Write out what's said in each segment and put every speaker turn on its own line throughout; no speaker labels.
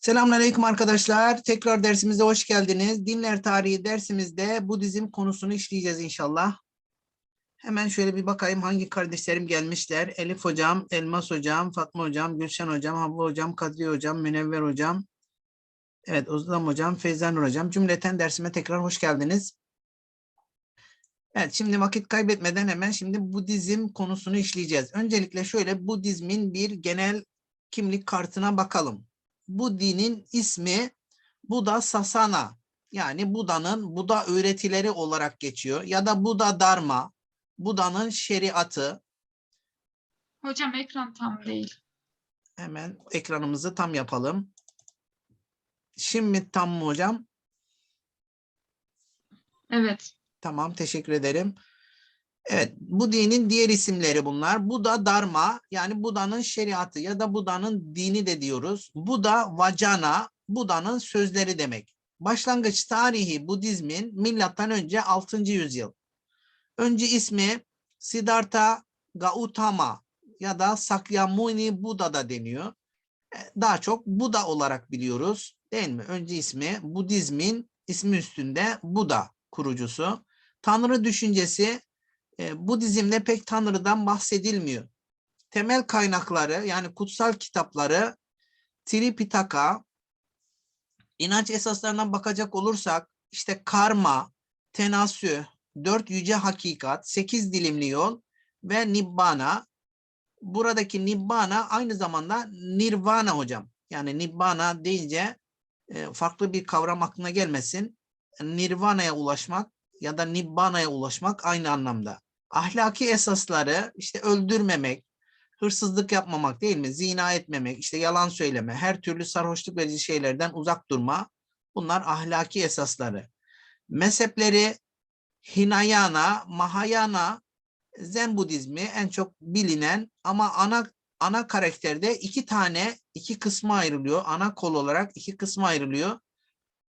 Selamünaleyküm arkadaşlar. Tekrar dersimize hoş geldiniz. Dinler tarihi dersimizde Budizm konusunu işleyeceğiz inşallah. Hemen şöyle bir bakayım hangi kardeşlerim gelmişler. Elif hocam, Elmas hocam, Fatma hocam, Gülşen hocam, Havva hocam, Kadriye hocam, Münevver hocam. Evet, Özlem hocam, Feyza Nur hocam. Cümleten dersime tekrar hoş geldiniz. Evet, şimdi vakit kaybetmeden hemen şimdi Budizm konusunu işleyeceğiz. Öncelikle şöyle Budizmin bir genel kimlik kartına bakalım bu dinin ismi Buda Sasana yani Buda'nın Buda öğretileri olarak geçiyor ya da Buda Dharma, Buda'nın şeriatı.
Hocam ekran tam değil.
Hemen ekranımızı tam yapalım. Şimdi tam mı hocam?
Evet.
Tamam teşekkür ederim. Evet bu dinin diğer isimleri bunlar. Buda Dharma yani Buda'nın şeriatı ya da Buda'nın dini de diyoruz. Buda Vacana Buda'nın sözleri demek. Başlangıç tarihi Budizmin milattan önce 6. yüzyıl. Önce ismi Siddhartha Gautama ya da Sakyamuni Buda da deniyor. E, Daha çok Buda olarak biliyoruz değil mi? Önce ismi Budizmin ismi üstünde Buda kurucusu. Tanrı düşüncesi e, Budizm'de pek Tanrı'dan bahsedilmiyor. Temel kaynakları yani kutsal kitapları Tripitaka, inanç esaslarından bakacak olursak işte karma, tenasü, dört yüce hakikat, sekiz dilimli yol ve nibbana. Buradaki nibbana aynı zamanda nirvana hocam. Yani nibbana deyince e, farklı bir kavram aklına gelmesin. Nirvana'ya ulaşmak ya da nibbana'ya ulaşmak aynı anlamda ahlaki esasları işte öldürmemek, hırsızlık yapmamak değil mi? Zina etmemek, işte yalan söyleme, her türlü sarhoşluk verici şeylerden uzak durma. Bunlar ahlaki esasları. Mezhepleri Hinayana, Mahayana, Zen Budizmi en çok bilinen ama ana ana karakterde iki tane iki kısma ayrılıyor. Ana kol olarak iki kısma ayrılıyor.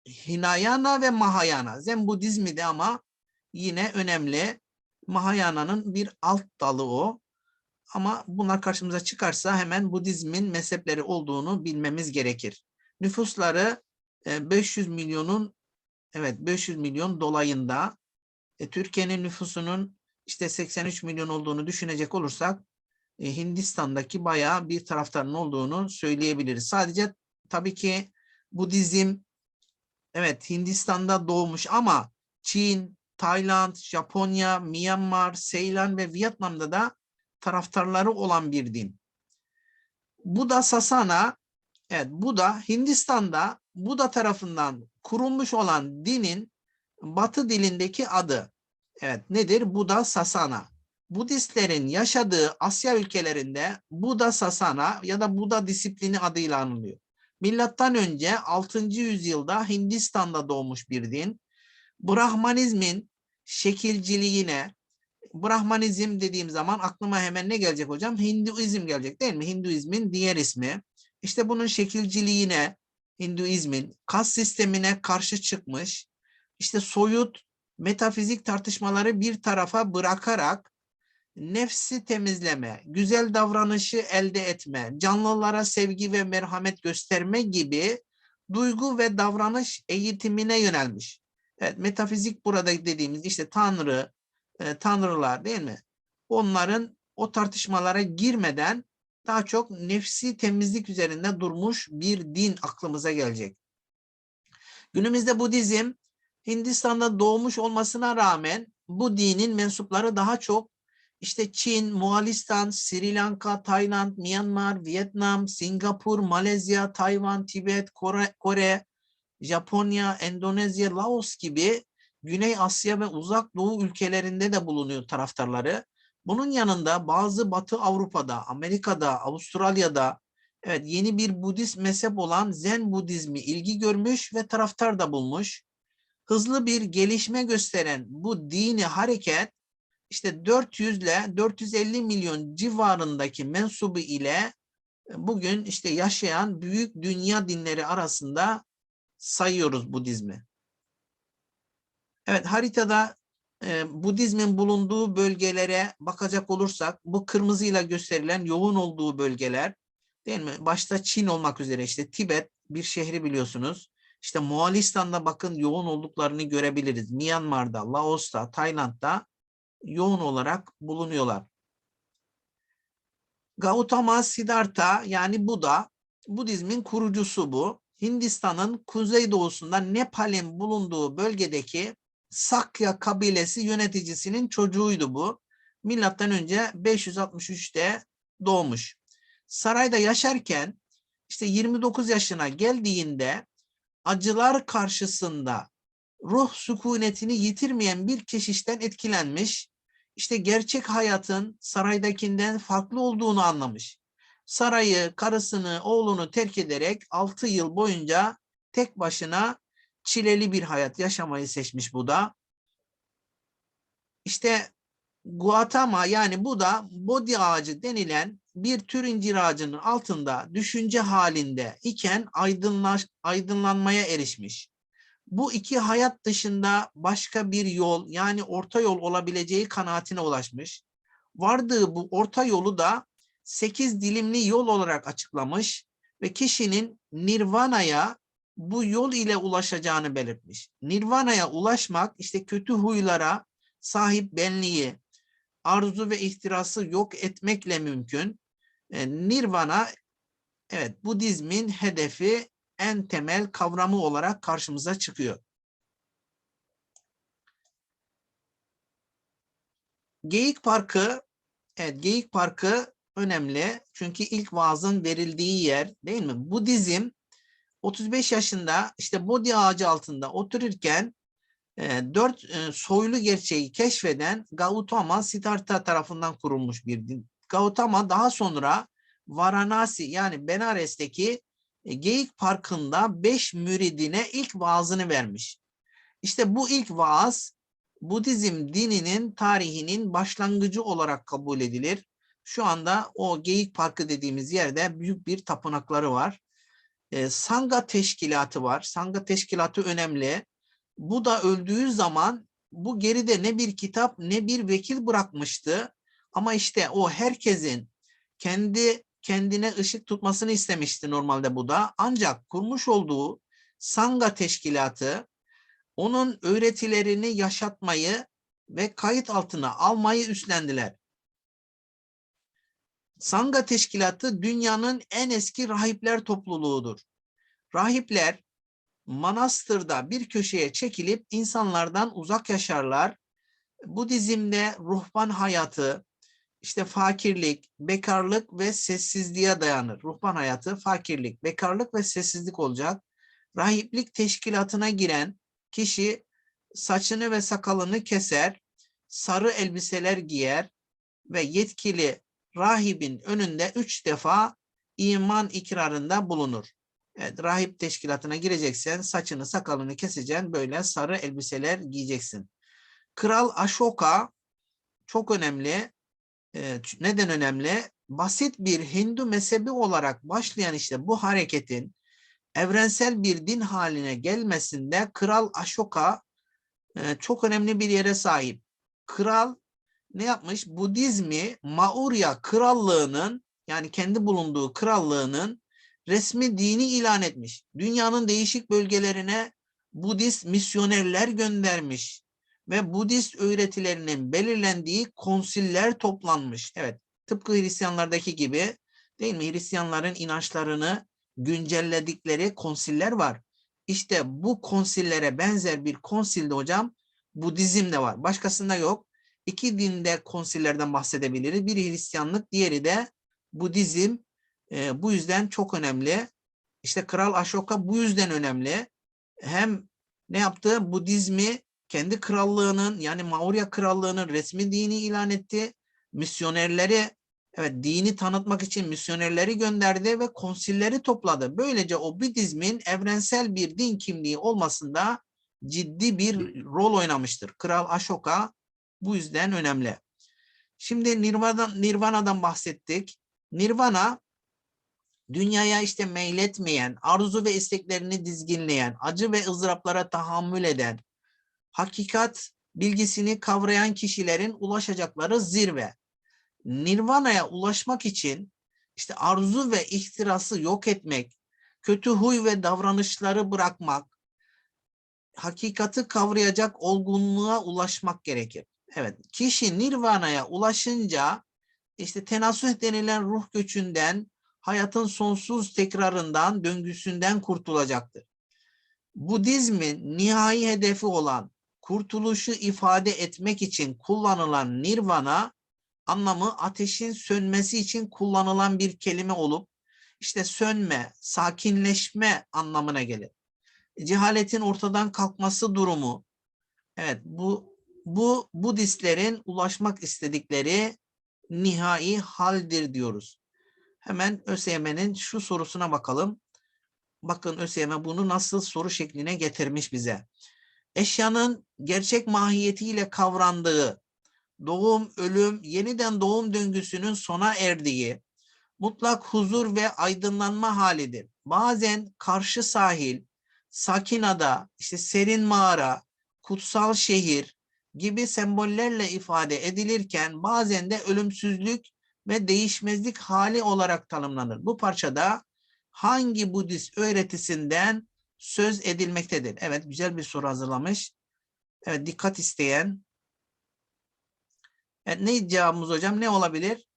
Hinayana ve Mahayana. Zen Budizmi de ama yine önemli. Mahayana'nın bir alt dalı o. Ama bunlar karşımıza çıkarsa hemen Budizmin mezhepleri olduğunu bilmemiz gerekir. Nüfusları e, 500 milyonun evet 500 milyon dolayında. E, Türkiye'nin nüfusunun işte 83 milyon olduğunu düşünecek olursak e, Hindistan'daki bayağı bir taraftarın olduğunu söyleyebiliriz. Sadece tabii ki Budizm evet Hindistan'da doğmuş ama Çin, Tayland, Japonya, Myanmar, Seylan ve Vietnam'da da taraftarları olan bir din. Buda Sasana, evet Buda Hindistan'da Buda tarafından kurulmuş olan dinin Batı dilindeki adı. Evet nedir? Buda Sasana. Budistlerin yaşadığı Asya ülkelerinde Buda Sasana ya da Buda disiplini adıyla anılıyor. Milattan önce 6. yüzyılda Hindistan'da doğmuş bir din. Brahmanizmin şekilciliğine, Brahmanizm dediğim zaman aklıma hemen ne gelecek hocam? Hinduizm gelecek değil mi? Hinduizmin diğer ismi. İşte bunun şekilciliğine, Hinduizmin kas sistemine karşı çıkmış, işte soyut metafizik tartışmaları bir tarafa bırakarak nefsi temizleme, güzel davranışı elde etme, canlılara sevgi ve merhamet gösterme gibi duygu ve davranış eğitimine yönelmiş. Evet, metafizik burada dediğimiz işte tanrı, e, tanrılar değil mi? Onların o tartışmalara girmeden daha çok nefsi temizlik üzerinde durmuş bir din aklımıza gelecek. Günümüzde Budizm Hindistan'da doğmuş olmasına rağmen bu dinin mensupları daha çok işte Çin, Moğolistan, Sri Lanka, Tayland, Myanmar, Vietnam, Singapur, Malezya, Tayvan, Tibet, Kore, Kore Japonya, Endonezya, Laos gibi Güney Asya ve Uzak Doğu ülkelerinde de bulunuyor taraftarları. Bunun yanında bazı Batı Avrupa'da, Amerika'da, Avustralya'da evet yeni bir Budist mezhep olan Zen Budizmi ilgi görmüş ve taraftar da bulmuş. Hızlı bir gelişme gösteren bu dini hareket işte 400 ile 450 milyon civarındaki mensubu ile bugün işte yaşayan büyük dünya dinleri arasında sayıyoruz Budizmi. Evet haritada e, Budizmin bulunduğu bölgelere bakacak olursak bu kırmızıyla gösterilen yoğun olduğu bölgeler değil mi? Başta Çin olmak üzere işte Tibet bir şehri biliyorsunuz. İşte Moğolistan'da bakın yoğun olduklarını görebiliriz. Myanmar'da, Laos'ta, Tayland'da yoğun olarak bulunuyorlar. Gautama Siddhartha yani Buda, Budizmin kurucusu bu. Hindistan'ın kuzeydoğusunda Nepal'in bulunduğu bölgedeki Sakya kabilesi yöneticisinin çocuğuydu bu. Milattan önce 563'te doğmuş. Sarayda yaşarken işte 29 yaşına geldiğinde acılar karşısında ruh sükunetini yitirmeyen bir keşişten etkilenmiş. İşte gerçek hayatın saraydakinden farklı olduğunu anlamış. Sarayı, karısını, oğlunu terk ederek 6 yıl boyunca tek başına çileli bir hayat yaşamayı seçmiş bu da. İşte Gautama yani bu da Bodhi ağacı denilen bir tür incir ağacının altında düşünce halinde iken aydınlaş, aydınlanmaya erişmiş. Bu iki hayat dışında başka bir yol yani orta yol olabileceği kanaatine ulaşmış. Vardığı bu orta yolu da sekiz dilimli yol olarak açıklamış ve kişinin nirvana'ya bu yol ile ulaşacağını belirtmiş. Nirvana'ya ulaşmak işte kötü huylara sahip benliği, arzu ve ihtirası yok etmekle mümkün. E, Nirvana evet Budizmin hedefi en temel kavramı olarak karşımıza çıkıyor. Geyik Parkı evet Geyik Parkı önemli. Çünkü ilk vaazın verildiği yer değil mi? Budizm 35 yaşında işte Bodhi ağacı altında otururken e, dört e, soylu gerçeği keşfeden Gautama Siddhartha tarafından kurulmuş bir din. Gautama daha sonra Varanasi yani Benares'teki e, Geyik Parkı'nda beş müridine ilk vaazını vermiş. İşte bu ilk vaaz Budizm dininin tarihinin başlangıcı olarak kabul edilir. Şu anda o Geyik Parkı dediğimiz yerde büyük bir tapınakları var. E, Sangha teşkilatı var. Sangha teşkilatı önemli. Bu da öldüğü zaman bu geride ne bir kitap ne bir vekil bırakmıştı. Ama işte o herkesin kendi kendine ışık tutmasını istemişti normalde bu da. Ancak kurmuş olduğu Sangha teşkilatı onun öğretilerini yaşatmayı ve kayıt altına almayı üstlendiler. Sangha teşkilatı dünyanın en eski rahipler topluluğudur. Rahipler manastırda bir köşeye çekilip insanlardan uzak yaşarlar. Budizm'de ruhban hayatı, işte fakirlik, bekarlık ve sessizliğe dayanır. Ruhban hayatı, fakirlik, bekarlık ve sessizlik olacak. Rahiplik teşkilatına giren kişi saçını ve sakalını keser, sarı elbiseler giyer ve yetkili rahibin önünde üç defa iman ikrarında bulunur. Evet, rahip teşkilatına gireceksen saçını sakalını keseceksin böyle sarı elbiseler giyeceksin. Kral Ashoka çok önemli. Ee, neden önemli? Basit bir Hindu mezhebi olarak başlayan işte bu hareketin evrensel bir din haline gelmesinde Kral Ashoka e, çok önemli bir yere sahip. Kral ne yapmış? Budizmi Maurya krallığının yani kendi bulunduğu krallığının resmi dini ilan etmiş. Dünyanın değişik bölgelerine Budist misyonerler göndermiş ve Budist öğretilerinin belirlendiği konsiller toplanmış. Evet, tıpkı Hristiyanlardaki gibi değil mi? Hristiyanların inançlarını güncelledikleri konsiller var. İşte bu konsillere benzer bir konsilde hocam Budizm de var. Başkasında yok. İki dinde konsillerden bahsedebiliriz. Biri Hristiyanlık, diğeri de Budizm. E, bu yüzden çok önemli. İşte Kral Ashoka bu yüzden önemli. Hem ne yaptı? Budizmi kendi krallığının yani Maurya krallığının resmi dini ilan etti. Misyonerleri evet dini tanıtmak için misyonerleri gönderdi ve konsilleri topladı. Böylece o Budizmin evrensel bir din kimliği olmasında ciddi bir rol oynamıştır. Kral Ashoka bu yüzden önemli. Şimdi Nirvana'dan, Nirvana'dan bahsettik. Nirvana dünyaya işte meyletmeyen, arzu ve isteklerini dizginleyen, acı ve ızdıraplara tahammül eden, hakikat bilgisini kavrayan kişilerin ulaşacakları zirve. Nirvana'ya ulaşmak için işte arzu ve ihtirası yok etmek, kötü huy ve davranışları bırakmak, hakikati kavrayacak olgunluğa ulaşmak gerekir. Evet, kişi nirvana'ya ulaşınca işte tenasüh denilen ruh göçünden, hayatın sonsuz tekrarından, döngüsünden kurtulacaktır. Budizmin nihai hedefi olan kurtuluşu ifade etmek için kullanılan nirvana anlamı ateşin sönmesi için kullanılan bir kelime olup işte sönme, sakinleşme anlamına gelir. Cehaletin ortadan kalkması durumu. Evet bu bu Budistlerin ulaşmak istedikleri nihai haldir diyoruz. Hemen ÖSYM'nin şu sorusuna bakalım. Bakın ÖSYM bunu nasıl soru şekline getirmiş bize. Eşyanın gerçek mahiyetiyle kavrandığı, doğum, ölüm, yeniden doğum döngüsünün sona erdiği, mutlak huzur ve aydınlanma halidir. Bazen karşı sahil, sakinada, işte serin mağara, kutsal şehir gibi sembollerle ifade edilirken bazen de ölümsüzlük ve değişmezlik hali olarak tanımlanır. Bu parçada hangi Budist öğretisinden söz edilmektedir? Evet güzel bir soru hazırlamış. Evet dikkat isteyen. Evet, ne cevabımız hocam? Ne olabilir?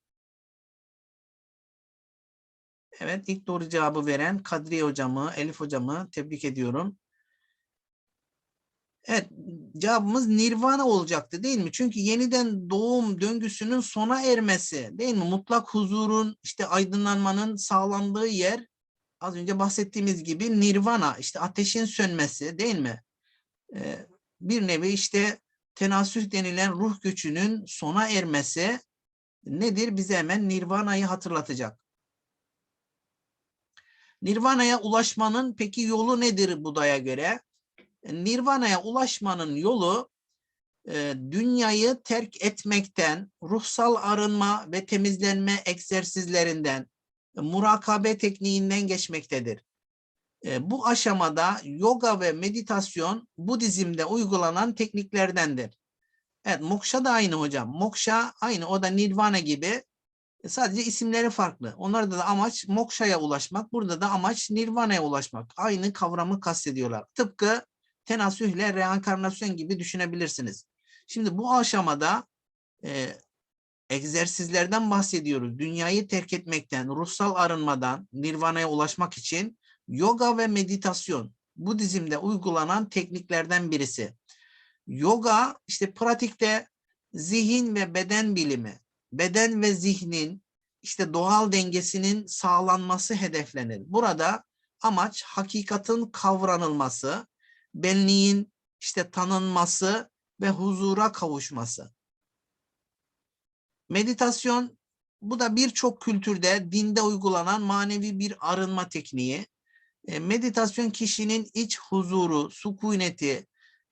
Evet ilk doğru cevabı veren Kadriye hocamı, Elif hocamı tebrik ediyorum. Evet cevabımız nirvana olacaktı değil mi? Çünkü yeniden doğum döngüsünün sona ermesi değil mi? Mutlak huzurun işte aydınlanmanın sağlandığı yer az önce bahsettiğimiz gibi nirvana işte ateşin sönmesi değil mi? Ee, bir nevi işte tenasüh denilen ruh gücünün sona ermesi nedir? Bize hemen nirvanayı hatırlatacak. Nirvana'ya ulaşmanın peki yolu nedir Buda'ya göre? Nirvana'ya ulaşmanın yolu e, dünyayı terk etmekten, ruhsal arınma ve temizlenme egzersizlerinden, e, murakabe tekniğinden geçmektedir. E, bu aşamada yoga ve meditasyon Budizm'de uygulanan tekniklerdendir. Evet, moksha da aynı hocam. Moksha aynı, o da nirvana gibi. Sadece isimleri farklı. Onlarda da amaç mokshaya ulaşmak. Burada da amaç nirvana'ya ulaşmak. Aynı kavramı kastediyorlar. Tıpkı tenasühle reenkarnasyon gibi düşünebilirsiniz. Şimdi bu aşamada e, egzersizlerden bahsediyoruz. Dünyayı terk etmekten, ruhsal arınmadan, nirvana'ya ulaşmak için yoga ve meditasyon Budizm'de uygulanan tekniklerden birisi. Yoga işte pratikte zihin ve beden bilimi, beden ve zihnin işte doğal dengesinin sağlanması hedeflenir. Burada amaç hakikatin kavranılması, benliğin işte tanınması ve huzura kavuşması. Meditasyon bu da birçok kültürde dinde uygulanan manevi bir arınma tekniği. E, Meditasyon kişinin iç huzuru, sükuneti,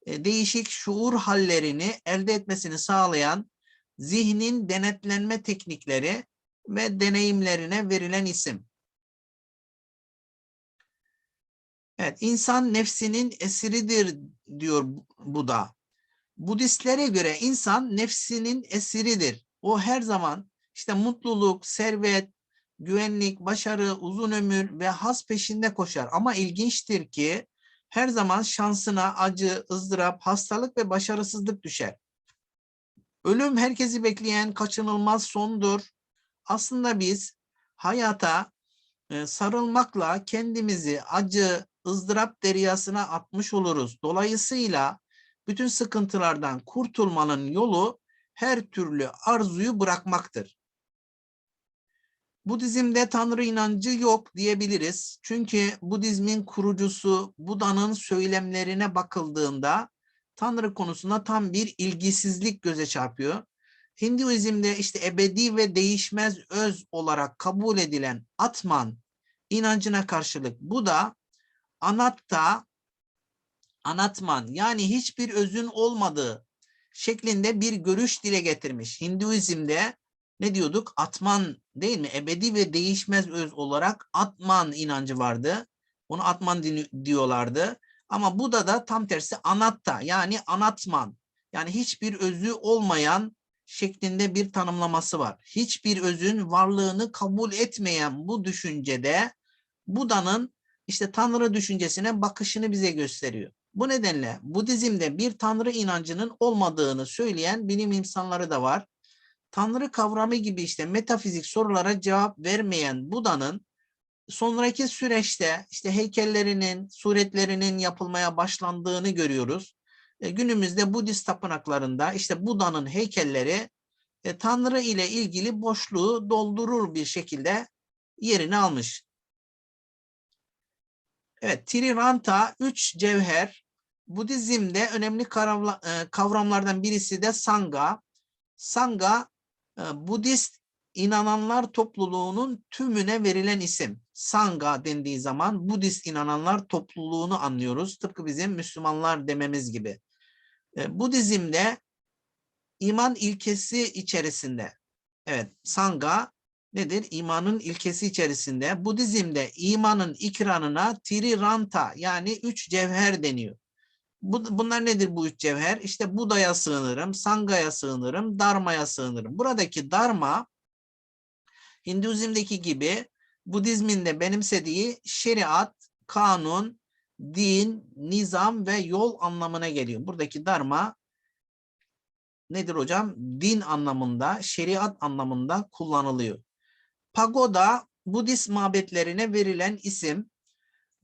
e, değişik şuur hallerini elde etmesini sağlayan zihnin denetlenme teknikleri ve deneyimlerine verilen isim. Evet, insan nefsinin esiridir diyor bu da. Budistlere göre insan nefsinin esiridir. O her zaman işte mutluluk, servet, güvenlik, başarı, uzun ömür ve haz peşinde koşar. Ama ilginçtir ki her zaman şansına acı, ızdırap, hastalık ve başarısızlık düşer. Ölüm herkesi bekleyen kaçınılmaz sondur. Aslında biz hayata e, sarılmakla kendimizi acı, ızdırap deryasına atmış oluruz. Dolayısıyla bütün sıkıntılardan kurtulmanın yolu her türlü arzuyu bırakmaktır. Budizm'de Tanrı inancı yok diyebiliriz. Çünkü Budizmin kurucusu Buda'nın söylemlerine bakıldığında Tanrı konusunda tam bir ilgisizlik göze çarpıyor. Hinduizm'de işte ebedi ve değişmez öz olarak kabul edilen Atman inancına karşılık Buda anatta anatman yani hiçbir özün olmadığı şeklinde bir görüş dile getirmiş. Hinduizm'de ne diyorduk? Atman değil mi? Ebedi ve değişmez öz olarak Atman inancı vardı. Onu Atman diyorlardı. Ama Buda da tam tersi anatta yani anatman. Yani hiçbir özü olmayan şeklinde bir tanımlaması var. Hiçbir özün varlığını kabul etmeyen bu düşüncede Buda'nın işte Tanrı düşüncesine bakışını bize gösteriyor. Bu nedenle Budizm'de bir Tanrı inancının olmadığını söyleyen bilim insanları da var. Tanrı kavramı gibi işte metafizik sorulara cevap vermeyen Buda'nın sonraki süreçte işte heykellerinin, suretlerinin yapılmaya başlandığını görüyoruz. E, günümüzde Budist tapınaklarında işte Buda'nın heykelleri e, Tanrı ile ilgili boşluğu doldurur bir şekilde yerini almış. Evet, Triranta, üç cevher. Budizm'de önemli e, kavramlardan birisi de Sangha. Sangha, e, Budist inananlar topluluğunun tümüne verilen isim. Sangha dendiği zaman Budist inananlar topluluğunu anlıyoruz. Tıpkı bizim Müslümanlar dememiz gibi. E, Budizm'de iman ilkesi içerisinde, evet Sangha nedir? İmanın ilkesi içerisinde. Budizm'de imanın ikranına Triranta yani üç cevher deniyor. Bu, bunlar nedir bu üç cevher? İşte Buda'ya sığınırım, Sangha'ya sığınırım, Dharma'ya sığınırım. Buradaki Dharma Hinduizm'deki gibi Budizmin de benimsediği şeriat, kanun, din, nizam ve yol anlamına geliyor. Buradaki Dharma nedir hocam? Din anlamında, şeriat anlamında kullanılıyor. Pagoda Budist mabetlerine verilen isim.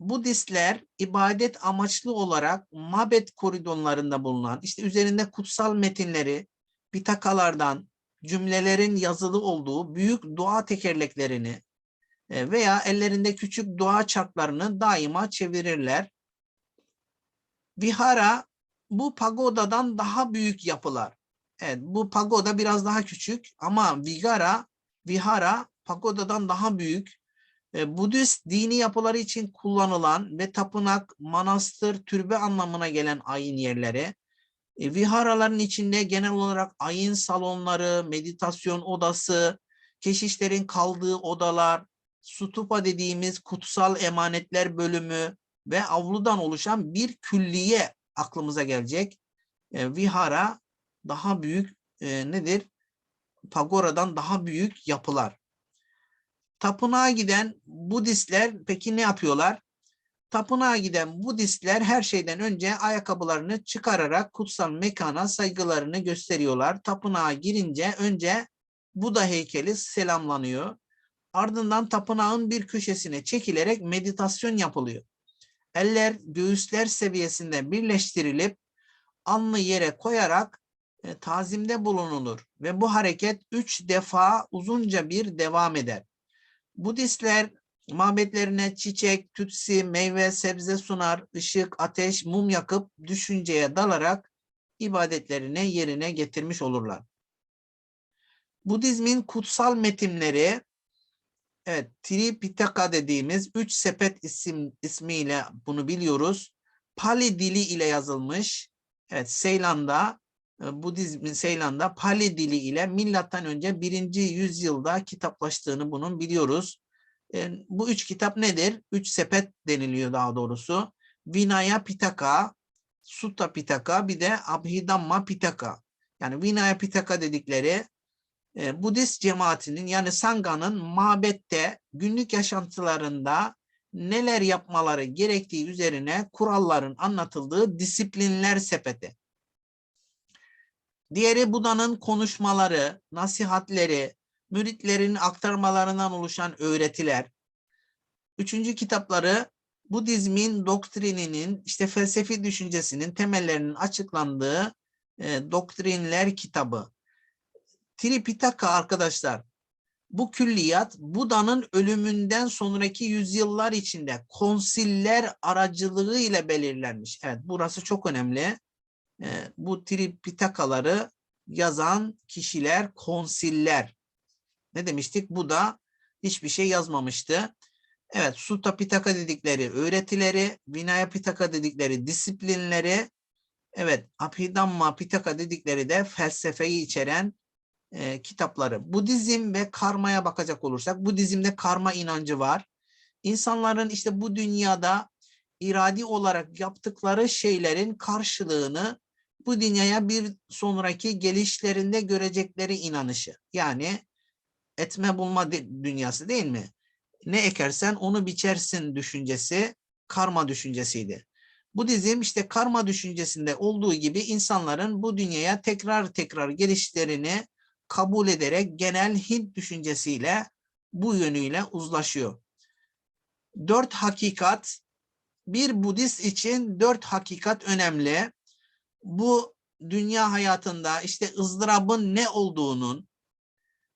Budistler ibadet amaçlı olarak mabet koridorlarında bulunan, işte üzerinde kutsal metinleri, pitakalardan, cümlelerin yazılı olduğu büyük dua tekerleklerini e, veya ellerinde küçük dua çarklarını daima çevirirler. Vihara bu pagodadan daha büyük yapılar. Evet, bu pagoda biraz daha küçük ama Vigara, Vihara pagodadan daha büyük. E, Budist dini yapıları için kullanılan ve tapınak, manastır, türbe anlamına gelen ayin yerleri. E, viharaların içinde genel olarak ayin salonları, meditasyon odası, keşişlerin kaldığı odalar, stupa dediğimiz kutsal emanetler bölümü ve avludan oluşan bir külliye aklımıza gelecek. E, vihara daha büyük e, nedir? Pagora'dan daha büyük yapılar. Tapınağa giden Budistler peki ne yapıyorlar? Tapınağa giden Budistler her şeyden önce ayakkabılarını çıkararak kutsal mekana saygılarını gösteriyorlar. Tapınağa girince önce Buda heykeli selamlanıyor. Ardından tapınağın bir köşesine çekilerek meditasyon yapılıyor. Eller göğüsler seviyesinde birleştirilip alnı yere koyarak e, tazimde bulunulur ve bu hareket üç defa uzunca bir devam eder. Budistler mabetlerine çiçek, tütsi, meyve, sebze sunar, ışık, ateş, mum yakıp düşünceye dalarak ibadetlerini yerine getirmiş olurlar. Budizmin kutsal metinleri evet Tripitaka dediğimiz üç sepet isim ismiyle bunu biliyoruz. Pali dili ile yazılmış. Evet Seylan'da Budizmin Seylan'da Pali dili ile milattan önce birinci yüzyılda kitaplaştığını bunun biliyoruz. E, bu üç kitap nedir? Üç sepet deniliyor daha doğrusu. Vinaya Pitaka, Sutta Pitaka bir de Abhidhamma Pitaka. Yani Vinaya Pitaka dedikleri e, Budist cemaatinin yani Sangha'nın mabette günlük yaşantılarında neler yapmaları gerektiği üzerine kuralların anlatıldığı disiplinler sepeti. Diğeri Buda'nın konuşmaları, nasihatleri, müritlerin aktarmalarından oluşan öğretiler. Üçüncü kitapları Budizmin doktrininin, işte felsefi düşüncesinin temellerinin açıklandığı e, doktrinler kitabı. Tripitaka arkadaşlar, bu külliyat Buda'nın ölümünden sonraki yüzyıllar içinde konsiller aracılığı ile belirlenmiş. Evet burası çok önemli. E, bu Tripitakaları yazan kişiler konsiller. Ne demiştik? Bu da hiçbir şey yazmamıştı. Evet, Sutta Pitaka dedikleri öğretileri, Vinaya Pitaka dedikleri disiplinleri, evet, Abhidhamma Pitaka dedikleri de felsefeyi içeren e, kitapları. Budizm ve karmaya bakacak olursak, Budizm'de karma inancı var. İnsanların işte bu dünyada iradi olarak yaptıkları şeylerin karşılığını bu dünyaya bir sonraki gelişlerinde görecekleri inanışı. Yani etme bulma dünyası değil mi? Ne ekersen onu biçersin düşüncesi karma düşüncesiydi. Budizm işte karma düşüncesinde olduğu gibi insanların bu dünyaya tekrar tekrar gelişlerini kabul ederek genel Hint düşüncesiyle bu yönüyle uzlaşıyor. Dört hakikat, bir Budist için dört hakikat önemli. Bu dünya hayatında işte ızdırabın ne olduğunun,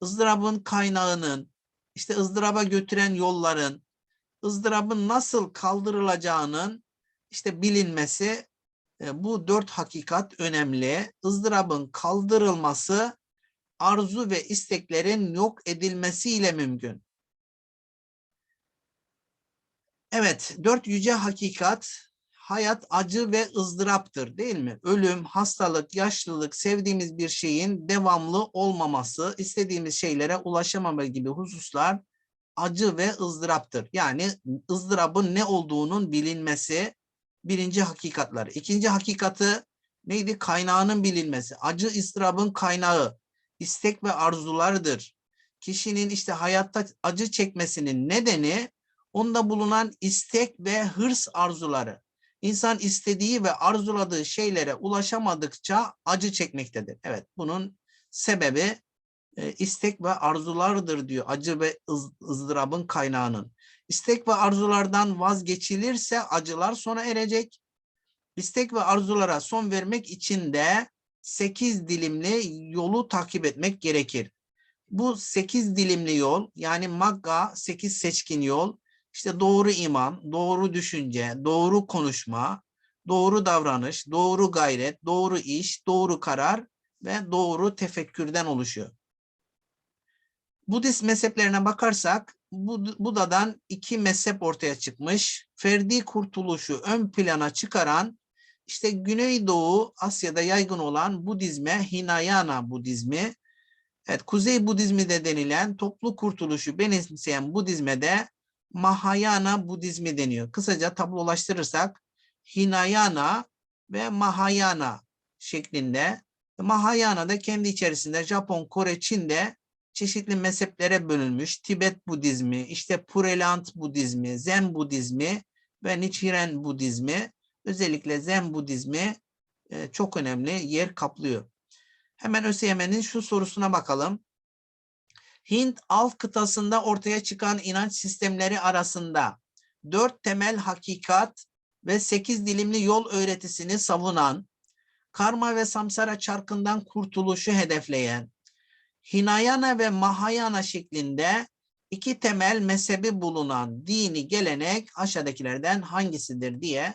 ızdırabın kaynağının, işte ızdıraba götüren yolların, ızdırabın nasıl kaldırılacağının işte bilinmesi e, bu dört hakikat önemli. Izdırabın kaldırılması arzu ve isteklerin yok edilmesiyle mümkün. Evet, dört yüce hakikat hayat acı ve ızdıraptır değil mi? Ölüm, hastalık, yaşlılık, sevdiğimiz bir şeyin devamlı olmaması, istediğimiz şeylere ulaşamama gibi hususlar acı ve ızdıraptır. Yani ızdırabın ne olduğunun bilinmesi birinci hakikatlar. İkinci hakikati neydi? Kaynağının bilinmesi. Acı ızdırabın kaynağı istek ve arzulardır. Kişinin işte hayatta acı çekmesinin nedeni onda bulunan istek ve hırs arzuları. İnsan istediği ve arzuladığı şeylere ulaşamadıkça acı çekmektedir. Evet bunun sebebi e, istek ve arzulardır diyor acı ve ız, ızdırabın kaynağının. İstek ve arzulardan vazgeçilirse acılar sona erecek. İstek ve arzulara son vermek için de sekiz dilimli yolu takip etmek gerekir. Bu sekiz dilimli yol yani Magga sekiz seçkin yol işte doğru iman, doğru düşünce, doğru konuşma, doğru davranış, doğru gayret, doğru iş, doğru karar ve doğru tefekkürden oluşuyor. Budist mezheplerine bakarsak Bud- Buda'dan iki mezhep ortaya çıkmış. Ferdi kurtuluşu ön plana çıkaran işte Güneydoğu Asya'da yaygın olan Budizme Hinayana Budizmi, evet Kuzey Budizmi de denilen toplu kurtuluşu benimseyen Budizme de Mahayana Budizmi deniyor. Kısaca tablolaştırırsak Hinayana ve Mahayana şeklinde. Mahayana da kendi içerisinde Japon, Kore, Çin'de çeşitli mezheplere bölünmüş. Tibet Budizmi, işte Pureland Budizmi, Zen Budizmi ve Nichiren Budizmi. Özellikle Zen Budizmi e, çok önemli yer kaplıyor. Hemen ÖSYM'nin şu sorusuna bakalım. Hint alt kıtasında ortaya çıkan inanç sistemleri arasında dört temel hakikat ve sekiz dilimli yol öğretisini savunan, karma ve samsara çarkından kurtuluşu hedefleyen, Hinayana ve Mahayana şeklinde iki temel mezhebi bulunan dini gelenek aşağıdakilerden hangisidir diye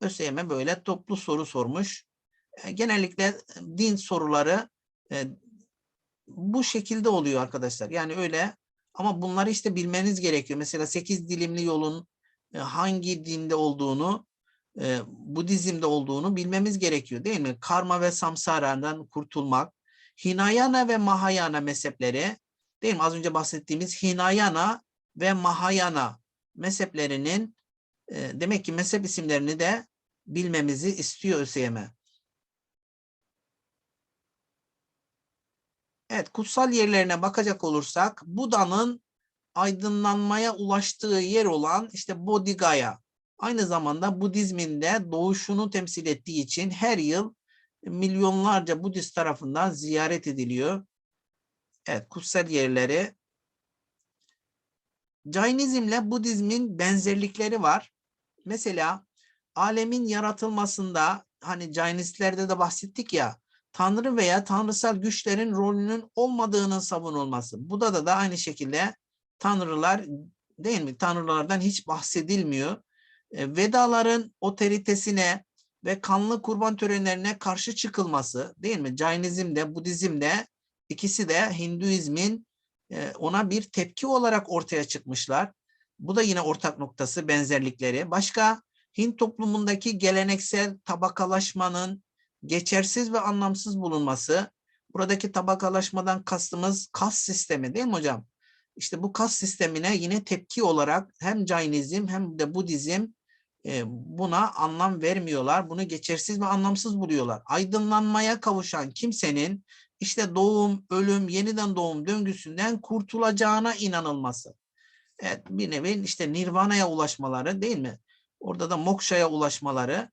ÖSYM böyle toplu soru sormuş. E, Genellikle din soruları e, bu şekilde oluyor arkadaşlar. Yani öyle ama bunları işte bilmeniz gerekiyor. Mesela sekiz dilimli yolun e, hangi dinde olduğunu, e, Budizm'de olduğunu bilmemiz gerekiyor değil mi? Karma ve samsaradan kurtulmak, Hinayana ve Mahayana mezhepleri, değil mi? Az önce bahsettiğimiz Hinayana ve Mahayana mezheplerinin e, demek ki mezhep isimlerini de bilmemizi istiyor ÖSYM. Evet, kutsal yerlerine bakacak olursak Buda'nın aydınlanmaya ulaştığı yer olan işte Bodhigaya aynı zamanda Budizmin de doğuşunu temsil ettiği için her yıl milyonlarca Budist tarafından ziyaret ediliyor. Evet, kutsal yerleri. Cainizmle Budizmin benzerlikleri var. Mesela alemin yaratılmasında hani Cainistlerde de bahsettik ya tanrı veya tanrısal güçlerin rolünün olmadığının savunulması. Bu da da aynı şekilde tanrılar değil mi? Tanrılardan hiç bahsedilmiyor. E, Vedaların otoritesine ve kanlı kurban törenlerine karşı çıkılması değil mi? Cainizm'de, Budizm'de ikisi de Hinduizmin e, ona bir tepki olarak ortaya çıkmışlar. Bu da yine ortak noktası, benzerlikleri. Başka Hint toplumundaki geleneksel tabakalaşmanın geçersiz ve anlamsız bulunması. Buradaki tabakalaşmadan kastımız kas sistemi değil mi hocam? İşte bu kas sistemine yine tepki olarak hem Cainizm hem de Budizm e, buna anlam vermiyorlar. Bunu geçersiz ve anlamsız buluyorlar. Aydınlanmaya kavuşan kimsenin işte doğum, ölüm, yeniden doğum döngüsünden kurtulacağına inanılması. Evet bir nevi işte nirvana'ya ulaşmaları değil mi? Orada da mokşaya ulaşmaları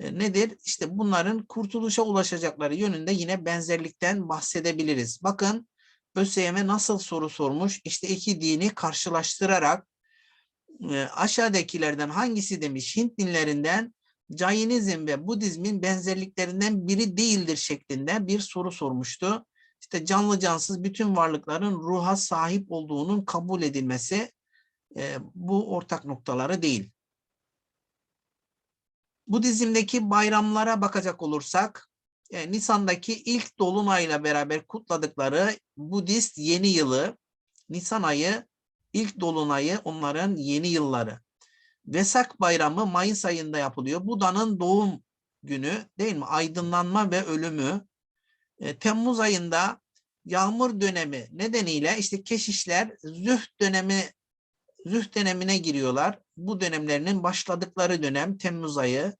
nedir? İşte bunların kurtuluşa ulaşacakları yönünde yine benzerlikten bahsedebiliriz. Bakın ÖSYM nasıl soru sormuş? İşte iki dini karşılaştırarak aşağıdakilerden hangisi demiş Hint dinlerinden Jainizm ve Budizmin benzerliklerinden biri değildir şeklinde bir soru sormuştu. İşte canlı cansız bütün varlıkların ruha sahip olduğunun kabul edilmesi bu ortak noktaları değil. Budizm'deki bayramlara bakacak olursak, e, Nisan'daki ilk dolunayla beraber kutladıkları Budist yeni yılı, Nisan ayı ilk dolunayı onların yeni yılları. Vesak bayramı Mayıs ayında yapılıyor. Buda'nın doğum günü değil mi? Aydınlanma ve ölümü. E, Temmuz ayında yağmur dönemi nedeniyle işte keşişler züht dönemi züht dönemine giriyorlar. Bu dönemlerinin başladıkları dönem Temmuz ayı.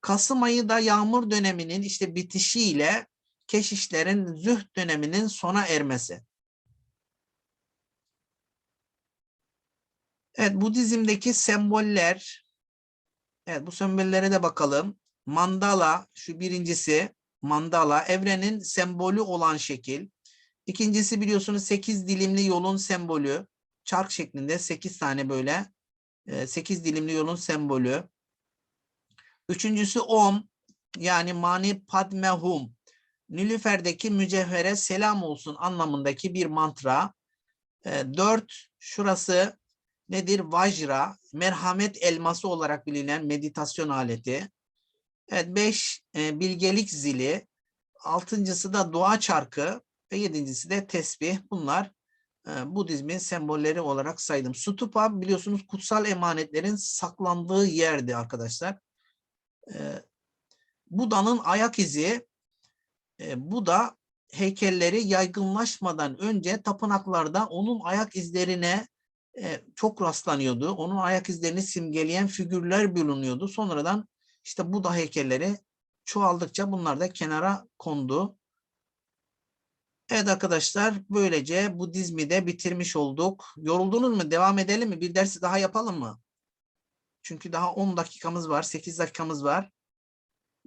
Kasım ayı da yağmur döneminin işte bitişiyle keşişlerin züht döneminin sona ermesi. Evet, Budizm'deki semboller. Evet, bu sembollere de bakalım. Mandala, şu birincisi. Mandala, evrenin sembolü olan şekil. İkincisi biliyorsunuz sekiz dilimli yolun sembolü. Çark şeklinde sekiz tane böyle. E, Sekiz dilimli yolun sembolü. Üçüncüsü Om, yani Mani Padme Hum. Nilüfer'deki mücevhere selam olsun anlamındaki bir mantra. E, Dört, şurası nedir? Vajra, merhamet elması olarak bilinen meditasyon aleti. Evet, beş, e, bilgelik zili. Altıncısı da dua çarkı ve yedincisi de tesbih. Bunlar Budizmin sembolleri olarak saydım. Stupa biliyorsunuz kutsal emanetlerin saklandığı yerdi arkadaşlar. Buda'nın ayak izi, Buda heykelleri yaygınlaşmadan önce tapınaklarda onun ayak izlerine çok rastlanıyordu. Onun ayak izlerini simgeleyen figürler bulunuyordu. Sonradan işte Buda heykelleri çoğaldıkça bunlar da kenara kondu. Evet arkadaşlar böylece Budizmi de bitirmiş olduk. Yoruldunuz mu? Devam edelim mi? Bir dersi daha yapalım mı? Çünkü daha 10 dakikamız var, 8 dakikamız var.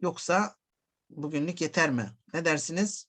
Yoksa bugünlük yeter mi? Ne dersiniz?